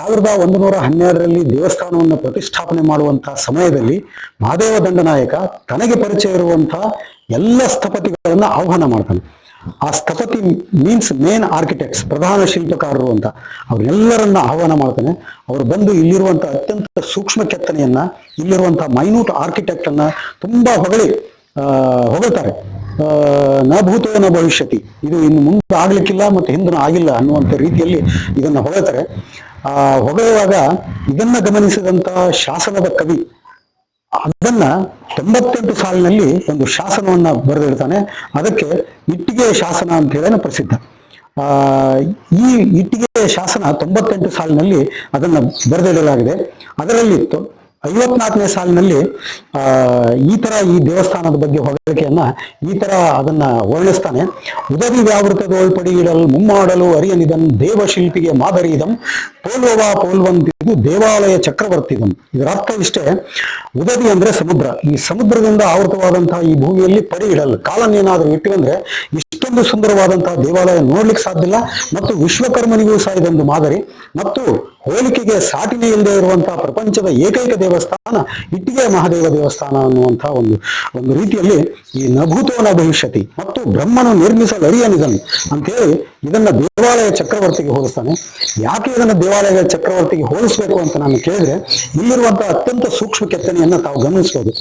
ಸಾವಿರದ ಒಂದು ನೂರ ಹನ್ನೆರಡರಲ್ಲಿ ದೇವಸ್ಥಾನವನ್ನು ಪ್ರತಿಷ್ಠಾಪನೆ ಮಾಡುವಂತಹ ಸಮಯದಲ್ಲಿ ಮಹಾದೇವ ದಂಡನಾಯಕ ತನಗೆ ಪರಿಚಯ ಇರುವಂತಹ ಎಲ್ಲ ಸ್ಥಪತಿಗಳನ್ನ ಆಹ್ವಾನ ಮಾಡ್ತಾನೆ. ಆ ಸ್ಥಪತಿ ಮೀನ್ಸ್ ಮೇನ್ ಆರ್ಕಿಟೆಕ್ಟ್ಸ್ ಪ್ರಧಾನ ಶಿಲ್ಪಕಾರರು ಅಂತ ಅವರೆಲ್ಲರನ್ನ ಆಹ್ವಾನ ಮಾಡ್ತಾನೆ. ಅವ್ರು ಬಂದು ಇಲ್ಲಿರುವಂತಹ ಅತ್ಯಂತ ಸೂಕ್ಷ್ಮ ಕೆತ್ತನೆಯನ್ನ ಇಲ್ಲಿರುವಂತಹ ಮೈನ್ಯೂಟ್ ಆರ್ಕಿಟೆಕ್ಟ್ ಅನ್ನ ತುಂಬಾ ಹೊಗಳಿ ಹೊಗಳ್ತಾರೆ. ನ ಭೂತೋ ಭವಿಷ್ಯತಿ. ಇದು ಇನ್ನು ಮುಂದೆ ಆಗ್ಲಿಕ್ಕಿಲ್ಲ ಮತ್ತೆ ಹಿಂದೂ ಆಗಿಲ್ಲ ಅನ್ನುವಂಥ ರೀತಿಯಲ್ಲಿ ಇದನ್ನ ಹೊಗಳ್ತಾರೆ. ಆ, ಹೊಗಳುವಾಗ ಇದನ್ನ ಗಮನಿಸಿದಂತ ಶಾಸನದ ಕವಿ, ಅದನ್ನ ತೊಂಬತ್ತೆಂಟು ಸಾಲಿನಲ್ಲಿ ಒಂದು ಶಾಸನವನ್ನ ಬರೆದಿಡ್ತಾನೆ ಅದಕ್ಕೆ ಇಟ್ಟಿಗೆ ಶಾಸನ ಅಂತ ಹೇಳಿ ಪ್ರಸಿದ್ಧ. ಆ, ಈ ಇಟ್ಟಿಗೆ ಶಾಸನ ತೊಂಬತ್ತೆಂಟು ಸಾಲಿನಲ್ಲಿ ಅದನ್ನ ಬರೆದಿಡಲಾಗಿದೆ. ಅದರಲ್ಲಿ ಐವತ್ನಾಲ್ಕನೇ ಸಾಲಿನಲ್ಲಿ, ಆ, ಈ ತರ ಈ ದೇವಸ್ಥಾನದ ಬಗ್ಗೆ ಹೊಗಳಿಕೆಯನ್ನ ಈ ತರ ಅದನ್ನ ವರ್ಣಿಸ್ತಾನೆ. ಉದವಿ ವ್ಯಾವೃತದೊಳ್ಪಡಿ ಇಡಲು ಮುಮ್ಮಾಡಲು ಅರಿಯನಿದನ್ ದೇವಶಿಲ್ಪಿಗೆ ಮಾದರಿದಂ ಪೋಲ್ವವ ಪೋಲ್ವಂತಿದು ದೇವಾಲಯ ಚಕ್ರವರ್ತಿದಂ ಇದರ ಅರ್ಥ ಇಷ್ಟೇ, ಉದವಿ ಅಂದ್ರೆ ಸಮುದ್ರ. ಈ ಸಮುದ್ರದಿಂದ ಆವೃತವಾದಂತಹ ಈ ಭೂಮಿಯಲ್ಲಿ ಪಡಿ ಇಡಲು. ಕಾಲನ್ನೇನಾದ್ರೂ ಇಟ್ಟಿವಂದ್ರೆ ಇಷ್ಟೊಂದು ಸುಂದರವಾದಂತಹ ದೇವಾಲಯ ನೋಡ್ಲಿಕ್ಕೆ ಸಾಧ್ಯವಿಲ್ಲ ಮತ್ತು ವಿಶ್ವಕರ್ಮನಿಗೂ ಸಹ ಇದೊಂದು ಮಾದರಿ. ಮತ್ತು ಹೋಲಿಕೆಗೆ ಸಾಟಿನೇ ಇಲ್ಲದೆ ಇರುವಂತಹ ಪ್ರಪಂಚದ ಏಕೈಕ ದೇವಸ್ಥಾನ ಇಟ್ಟಿಗೆ ಮಹಾದೇವ ದೇವಸ್ಥಾನ ಅನ್ನುವಂತಹ ಒಂದು ಒಂದು ರೀತಿಯಲ್ಲಿ ಈ ನಭೂತೋನ ಭವಿಷ್ಯತಿ ಮತ್ತು ಬ್ರಹ್ಮನು ನಿರ್ಮಿಸಲು ಅರಿಯನಿದನು ಅಂತೇಳಿ ಇದನ್ನ ದೇವಾಲಯ ಚಕ್ರವರ್ತಿಗೆ ಹೋಲಿಸ್ತಾನೆ. ಯಾಕೆ ಇದನ್ನ ದೇವಾಲಯ ಚಕ್ರವರ್ತಿಗೆ ಹೋಲಿಸ್ಬೇಕು ಅಂತ ನಾನು ಕೇಳಿದ್ರೆ, ಇಲ್ಲಿರುವಂತಹ ಅತ್ಯಂತ ಸೂಕ್ಷ್ಮ ಕೆತ್ತನೆಯನ್ನ ತಾವು ಗಮನಿಸಬಹುದು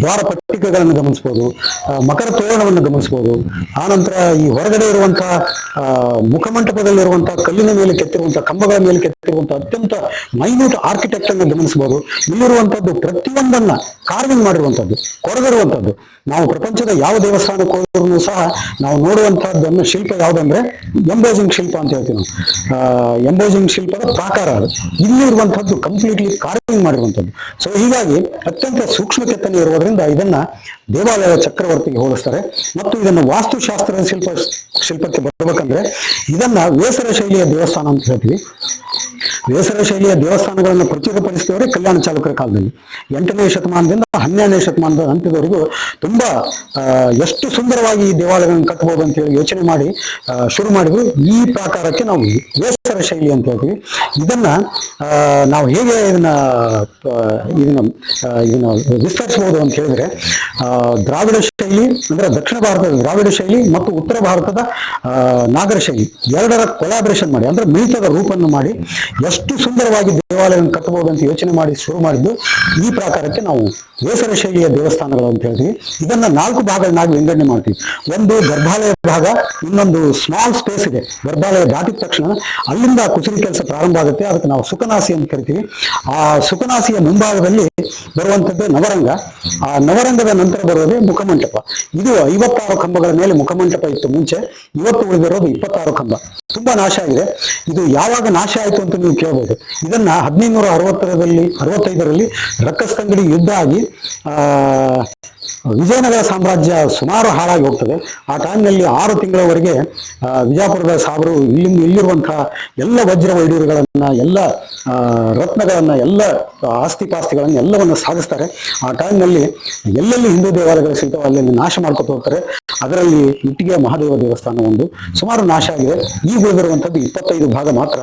ದ್ವಾರ ಪಟ್ಟಿಕೆಗಳನ್ನು ಗಮನಿಸಬಹುದು ಮಕರ ತೋರಣವನ್ನು ಗಮನಿಸಬಹುದು ಆನಂತರ ಈ ಹೊರಗಡೆ ಇರುವಂತಹ ಮುಖಮಂಟಪದಲ್ಲಿ ಇರುವಂತಹ ಕಲ್ಲಿನ ಮೇಲೆ ಕೆತ್ತಿರುವಂತಹ, ಕಂಬಗಳ ಮೇಲೆ ಕೆತ್ತಿರುವಂತಹ ಅತ್ಯಂತ ಮೈನ್ಯೂಟ್ ಆರ್ಕಿಟೆಕ್ಟ್ ಅನ್ನು ಗಮನಿಸಬಹುದು ಇಲ್ಲಿರುವಂತದ್ದು ಪ್ರತಿಯೊಂದನ್ನ ಕಾರ್ವಿಂಗ್ ಮಾಡಿರುವಂತದ್ದು ಕೊರಗಿರುವಂತದ್ದು ನಾವು ಪ್ರಪಂಚದ ಯಾವ ದೇವಸ್ಥಾನಕ್ಕೆ ಹೋದ್ರೂ ಸಹ ನಾವು ನೋಡುವಂತಹದ್ದನ್ನು ಶಿಲ್ಪ ಯಾವುದಂದ್ರೆ ಎಂಬೋಜಿಂಗ್ ಶಿಲ್ಪ ಅಂತ ಹೇಳ್ತೀವಿ ನಾವು ಎಂಬೋಸಿಂಗ್ ಶಿಲ್ಪದ ಪ್ರಾಕಾರ ಅದು. ಇಲ್ಲಿ ಇರುವಂತಹದ್ದು ಕಂಪ್ಲೀಟ್ಲಿ ಕಾರ್ವಿಂಗ್ ಮಾಡಿರುವಂಥದ್ದು. ಸೊ ಹೀಗಾಗಿ ಅತ್ಯಂತ ಸೂಕ್ಷ್ಮ ಕೆತ್ತನೆ ಇರುವುದರಿಂದ ಇದನ್ನ ದೇವಾಲಯದ ಚಕ್ರವರ್ತಿಗೆ ಹೋಲಿಸ್ತಾರೆ. ಮತ್ತು ಇದನ್ನು ವಾಸ್ತುಶಾಸ್ತ್ರದ ಶಿಲ್ಪ, ಶಿಲ್ಪಕ್ಕೆ ಬರ್ಬೇಕಂದ್ರೆ ಇದನ್ನ ವೇಸರ ಶೈಲಿಯ ದೇವಸ್ಥಾನ ಅಂತ ಹೇಳ್ತೀವಿ. ವೇಸರ ಶೈಲಿಯ ದೇವಸ್ಥಾನಗಳನ್ನು ಪ್ರಚುರಪಡಿಸಿದವರೇ ಕಲ್ಯಾಣ ಚಾಲುಕ್ಯರ ಕಾಲದಲ್ಲಿ. ಎಂಟನೇ ಶತಮಾನದಿಂದ ಹನ್ನೆರಡನೇ ಶತಮಾನದ ಅಂತ್ಯದವರೆಗೂ ತುಂಬಾ ಎಷ್ಟು ಸುಂದರವಾಗಿ ಈ ದೇವಾಲಯಗಳನ್ನು ಕಟ್ಟಬಹುದು ಅಂತ ಹೇಳಿ ಯೋಚನೆ ಮಾಡಿ ಶುರು ಮಾಡಿದ್ರು ಈ ಪ್ರಕಾರಕ್ಕೆ ನಾವು ವೇಸರ ಶೈಲಿ ಅಂತ ಹೇಳ್ತೀವಿ. ಇದನ್ನ ನಾವು ಹೇಗೆ ಇದನ್ನ ಇದನ್ನ ಇದನ್ನ ವಿಸ್ತರಿಸಬಹುದು ಅಂತ ಹೇಳಿದ್ರೆ ದ್ರಾವಿಡ ಶೈಲಿ, ಅಂದ್ರೆ ದಕ್ಷಿಣ ಭಾರತದ ದ್ರಾವಿಡ ಶೈಲಿ ಮತ್ತು ಉತ್ತರ ಭಾರತದ ನಾಗರ ಶೈಲಿ ಎರಡರ ಕೊಲಾಬ್ರೇಷನ್ ಮಾಡಿ, ಅಂದ್ರೆ ಮಿಳಿತದ ರೂಪನ್ನು ಮಾಡಿ, ಎಷ್ಟು ಸುಂದರವಾಗಿ ದೇವಾಲಯವನ್ನು ಕಟ್ಟಬಹುದು ಅಂತ ಯೋಚನೆ ಮಾಡಿ ಶುರು ಮಾಡಿದ್ದು ಈ ಪ್ರಕಾರಕ್ಕೆ ನಾವು ವೇಸರ ಶೈಲಿಯ ದೇವಸ್ಥಾನಗಳು ಅಂತ ಹೇಳ್ತೀವಿ. ಇದನ್ನ ನಾಲ್ಕು ಭಾಗಗಳನ್ನಾಗಿ ವಿಂಗಡಣೆ ಮಾಡ್ತೀವಿ. ಒಂದು ಗರ್ಭಾಲಯ ಭಾಗ, ಇನ್ನೊಂದು ಸ್ಮಾಲ್ ಸ್ಪೇಸ್ ಇದೆ. ಗರ್ಭಾಲಯ ದಾಟಿದ ತಕ್ಷಣ ಅಲ್ಲಿಂದ ಕುಸುರಿ ಕೆಲಸ ಪ್ರಾರಂಭ ಆಗುತ್ತೆ. ಅದಕ್ಕೆ ನಾವು ಸುಖನಾಸಿ ಅಂತ ಕರಿತೀವಿ. ಆ ಸುಖನಾಸಿಯ ಮುಂಭಾಗದಲ್ಲಿ ಬರುವಂತದ್ದು ನವರಂಗ. ಆ ನವರಂಗದ ನಂತರ ಬರೋದೇ ಮುಖಮಂಟಪ. ಇದು ಐವತ್ತಾರು ಕಂಬಗಳ ಮೇಲೆ ಮುಖಮಂಟಪ ಇತ್ತು ಮುಂಚೆ. ಇವತ್ತು ಉಳಿದಿರೋದು ಇಪ್ಪತ್ತಾರು ಕಂಬ. ತುಂಬಾ ನಾಶ ಆಗಿದೆ. ಇದು ಯಾವಾಗ ನಾಶ ಆಯಿತು ಅಂತ ನೀವು ಕೇಳಬಹುದು ಇದನ್ನ ಹದಿನೈದುನೂರ ಅರವತ್ತರಲ್ಲಿ, ಅರವತ್ತೈದರಲ್ಲಿ ರಕ್ಕಸ್ತಂಗಡಿ ಯುದ್ಧ ಆಗಿ ವಿಜಯನಗರ ಸಾಮ್ರಾಜ್ಯ ಸುಮಾರು ಹಾಳಾಗಿ ಹೋಗ್ತದೆ. ಆ ಟೈಮ್ನಲ್ಲಿ ಆರು ತಿಂಗಳವರೆಗೆ ವಿಜಯಪುರದ ಸಾಬರು ಇಲ್ಲಿ ಇಲ್ಲಿರುವಂತಹ ಎಲ್ಲ ವಜ್ರ ವೈಡೂರುಗಳನ್ನ ಎಲ್ಲ ರತ್ನಗಳನ್ನು, ಎಲ್ಲ ಆಸ್ತಿ ಪಾಸ್ತಿಗಳನ್ನ ಎಲ್ಲವನ್ನ ಸಾಗಿಸ್ತಾರೆ. ಆ ಟೈಮ್ನಲ್ಲಿ ಎಲ್ಲೆಲ್ಲಿ ಹಿಂದೂ ದೇವಾಲಯಗಳು ಸಿಗ್ತಾವೆ ಅಲ್ಲಿ ನಾಶ ಮಾಡ್ಕೊತ ಹೋಗ್ತಾರೆ, ಅದರಲ್ಲಿ ಇಟ್ಟಿಗೆ ಮಹಾದೇವ ದೇವಸ್ಥಾನ ಒಂದು ಸುಮಾರು ನಾಶ ಆಗಿದೆ. ಈಗ ಉಳಿದಿರುವಂಥದ್ದು ಇಪ್ಪತ್ತೈದು ಭಾಗ ಮಾತ್ರ.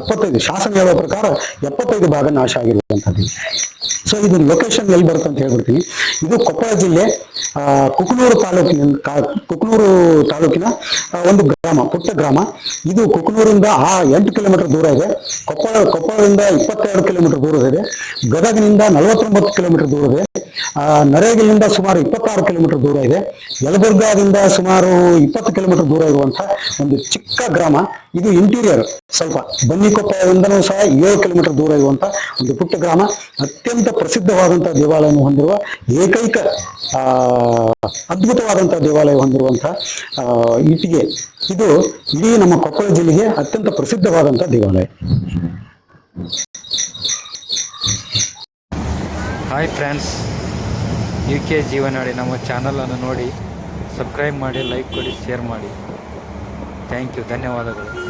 ಎಪ್ಪತ್ತೈದು ಶಾಸನ ಹೇಳುವ ಪ್ರಕಾರ ಎಪ್ಪತ್ತೈದು ಭಾಗ ನಾಶ ಆಗಿರುವಂಥದ್ದು. ಸೊ ಇದು ಲೊಕೇಶನ್ ಎಲ್ಲಿ ಬರುತ್ತೆ? ಅಂತ ಹೇಳ್ಬಿಡ್ತೀನಿ ಇದು ಕೊಪ್ಪಳ ಜಿಲ್ಲೆ ಕುಕನೂರು ತಾಲೂಕಿನ ಕುಕನೂರು ತಾಲೂಕಿನ ಒಂದು ಗ್ರಾಮ, ಪುಟ್ಟ ಗ್ರಾಮ. ಇದು ಕುಕನೂರಿಂದ ಆ ಎಂಟು ಕಿಲೋಮೀಟರ್ ದೂರ ಇದೆ. ಕೊಪ್ಪಳ, ಕೊಪ್ಪಳದಿಂದ ಇಪ್ಪತ್ತೆರಡು ಕಿಲೋಮೀಟರ್ ದೂರ ಇದೆ. ಗದಗಿನಿಂದ ನಲವತ್ತೊಂಬತ್ತು ಕಿಲೋಮೀಟರ್ ದೂರ ಇದೆ. ನರೇಗಿಲಿಂದ ಸುಮಾರು ಇಪ್ಪತ್ತಾರು ಕಿಲೋಮೀಟರ್ ದೂರ ಇದೆ. ಯಲಬುರ್ಗಾದಿಂದ ಸುಮಾರು ಇಪ್ಪತ್ತು ಕಿಲೋಮೀಟರ್ ದೂರ ಇರುವಂತಹ ಒಂದು ಚಿಕ್ಕ ಗ್ರಾಮ. ಇದು ಇಂಟೀರಿಯರ್ ಸ್ವಲ್ಪ. ಬನ್ನಿಕೊಪ್ಪದಿಂದನೂ ಸಹ ಏಳು ಕಿಲೋಮೀಟರ್ ದೂರ ಇರುವಂತಹ ಒಂದು ಪುಟ್ಟ ಗ್ರಾಮ. ಅತ್ಯಂತ ಪ್ರಸಿದ್ಧವಾದಂತಹ ದೇವಾಲಯವನ್ನು ಹೊಂದಿರುವ ಏಕೈಕ ಆ, ಅದ್ಭುತವಾದಂತಹ ದೇವಾಲಯ ಹೊಂದಿರುವಂತಹ ಇಟ್ಟಿಗೆ ಇದು ಇಡೀ ನಮ್ಮ ಕೊಪ್ಪಳ ಜಿಲ್ಲೆಗೆ ಅತ್ಯಂತ ಪ್ರಸಿದ್ಧವಾದಂತಹ ದೇವಾಲಯ. ಹಾಯ್ ಫ್ರೆಂಡ್ಸ್ ಯು ಕೆ ಜೀವನಾಡಿ ನಮ್ಮ ಚಾನಲನ್ನು ನೋಡಿ ಸಬ್ಸ್ಕ್ರೈಬ್ ಮಾಡಿ ಲೈಕ್ ಕೊಡಿ ಶೇರ್ ಮಾಡಿ. ಥ್ಯಾಂಕ್ ಯು ಧನ್ಯವಾದಗಳು.